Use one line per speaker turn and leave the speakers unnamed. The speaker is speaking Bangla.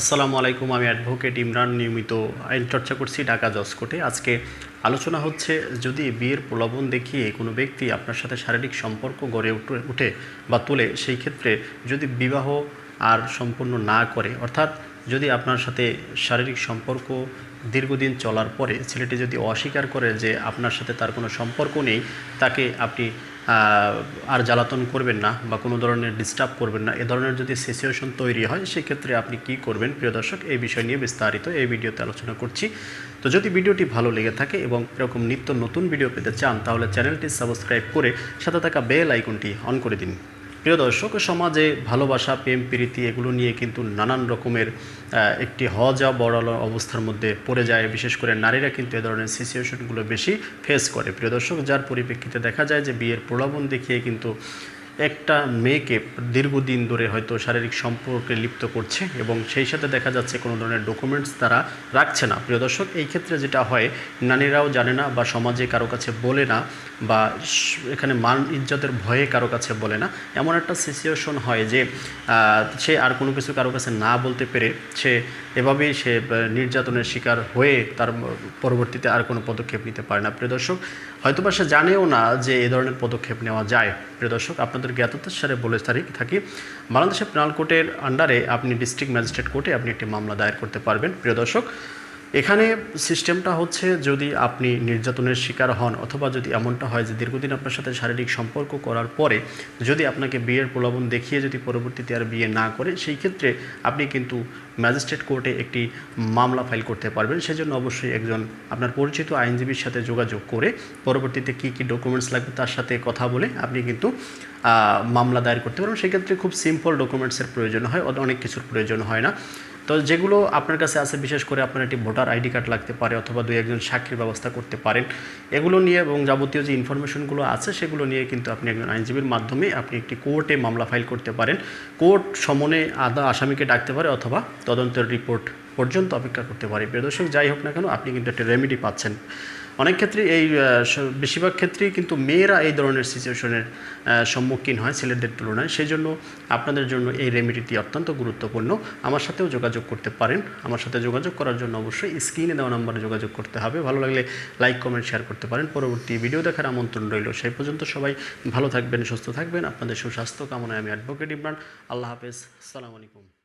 আসসালামু আলাইকুম, আমি অ্যাডভোকেট ইমরান, নিয়মিত আইন চর্চা করছি ঢাকা জজ কোর্টে আজকে আলোচনা হচ্ছে, যদি বিয়ের প্রলোভন দেখিয়ে কোনো ব্যক্তি আপনার সাথে শারীরিক সম্পর্ক গড়ে উঠে বা তোলে, সেই ক্ষেত্রে যদি বিবাহ আর সম্পূর্ণ না করে, অর্থাৎ যদি আপনার সাথে শারীরিক সম্পর্ক দীর্ঘদিন চলার পরে ছেলেটি যদি অস্বীকার করে যে আপনার সাথে তার কোনো সম্পর্ক নেই, তাকে আপনি আর জ্বালাতন করবেন না বা কোনো ধরনের ডিস্টার্ব করবেন না। এ ধরনের যদি সিচুয়েশন তৈরি হয়, সেক্ষেত্রে আপনি কি করবেন? প্রিয় দর্শক, এই বিষয় নিয়ে বিস্তারিত এই ভিডিওতে আলোচনা করছি। তো যদি ভিডিওটি ভালো লেগে থাকে এবং এরকম নিত্য নতুন ভিডিও পেতে চান, তাহলে চ্যানেলটি সাবস্ক্রাইব করে সাথে থাকা বেল আইকনটি অন করে দিন। প্রিয় দর্শক, সমাজে ভালোবাসা, প্রেম, প্রীতি এগুলো নিয়ে কিন্তু নানান রকমের একটি হজা বড়াল অবস্থার মধ্যে পড়ে যায়। বিশেষ করে নারীরা কিন্তু এ ধরনের সিচুয়েশনগুলো বেশি ফেস করে। প্রিয় দর্শক, যার পরিপ্রেক্ষিতে দেখা যায় যে বিয়ের প্রলোভন দেখিয়ে কিন্তু একটা মেয়েকে দীর্ঘদিন ধরে হয়তো শারীরিক সম্পর্কে লিপ্ত করছে এবং সেই সাথে দেখা যাচ্ছে কোনো ধরনের ডকুমেন্টস তারা রাখছে না। প্রিয় দর্শক, এই ক্ষেত্রে যেটা হয়, নানিরাও জানে না বা সমাজে কারও কাছে বলে না বা এখানে মান ইজ্জতের ভয়ে কারও কাছে বলে না। এমন একটা সিচুয়েশন হয় যে সে আর কোনো কিছু কারও কাছে না বলতে পেরে সে এভাবেই সে নির্যাতনের শিকার হয়ে তার পরবর্তীতে আর কোনো পদক্ষেপ নিতে পারে না। প্রিয় দর্শক, হয়তোবা সে জানেও না যে এই ধরনের পদক্ষেপ নেওয়া যায়। প্রিয় দর্শক, আপনাদের জ্ঞাততার সাথে বলে থাকি বাংলাদেশের পেনাল কোর্টের আন্ডারে আপনি ডিস্ট্রিক্ট ম্যাজিস্ট্রেট কোর্টে আপনি একটি মামলা দায়ের করতে পারবেন। প্রিয় দর্শক এখানে সিস্টেমটা হচ্ছে যদি আপনি নির্যাতনের শিকার হন অথবা যদি এমনটা হয় যে দীর্ঘদিন আপনার সাথে শারীরিক সম্পর্ক করার পরে যদি আপনাকে বিয়ের প্রলোভন দেখিয়ে যদি পরবর্তীতে আর বিয়ে না করে, সেই ক্ষেত্রে আপনি কিন্তু ম্যাজিস্ট্রেট কোর্টে একটি মামলা ফাইল করতে পারবেন। সেজন্য অবশ্যই একজন আপনার পরিচিত আইনজীবীর সাথে যোগাযোগ করে পরবর্তীতে কী কী ডকুমেন্টস লাগবে তার সাথে কথা বলে আপনি কিন্তু মামলা দায়ের করতে পারবেন। সেক্ষেত্রে খুব সিম্পল ডকুমেন্টসের প্রয়োজন হয়, অনেক কিছুর প্রয়োজন হয় না। তো যেগুলো আপনার কাছে আছে, বিশেষ করে আপনার একটি ভোটার আইডি কার্ড লাগতে পারে অথবা দুই একজন সাক্ষীর ব্যবস্থা করতে পারেন, এগুলো নিয়ে এবং যাবতীয় যে ইনফরমেশনগুলো আছে, সেগুলো নিয়ে কিন্তু আপনি একজন আইনজীবীর মাধ্যমে আপনি একটি কোর্টে মামলা ফাইল করতে পারেন। কোর্ট সমনে আদা আসামিকে ডাকতে পারে অথবা তদন্তের রিপোর্ট পর্যন্ত অপেক্ষা করতে পারে। প্রিয় দর্শক, যাই হোক না কেন, আপনি কিন্তু একটা রেমেডি পাচ্ছেন। অনেক ক্ষেত্রে এই বেশিরভাগ ক্ষেত্রেই কিন্তু মেয়েরা এই ধরনের সিচুয়েশনের সম্মুখীন হয় ছেলেদের তুলনায়। সেই জন্য আপনাদের জন্য এই রেমেডিটি অত্যন্ত গুরুত্বপূর্ণ। আমার সাথেও যোগাযোগ করতে পারেন। আমার সাথে যোগাযোগ করার জন্য অবশ্যই স্ক্রিনে দেওয়া নাম্বারে যোগাযোগ করতে হবে। ভালো লাগলে লাইক, কমেন্ট, শেয়ার করতে পারেন। পরবর্তী ভিডিও দেখার আমন্ত্রণ রইল সেই পর্যন্ত। সবাই ভালো থাকবেন, সুস্থ থাকবেন। আপনাদের সুস্বাস্থ্য কামনায় আমি অ্যাডভোকেট ইমরান। আল্লাহ হাফেজ। আসসালামু আলাইকুম।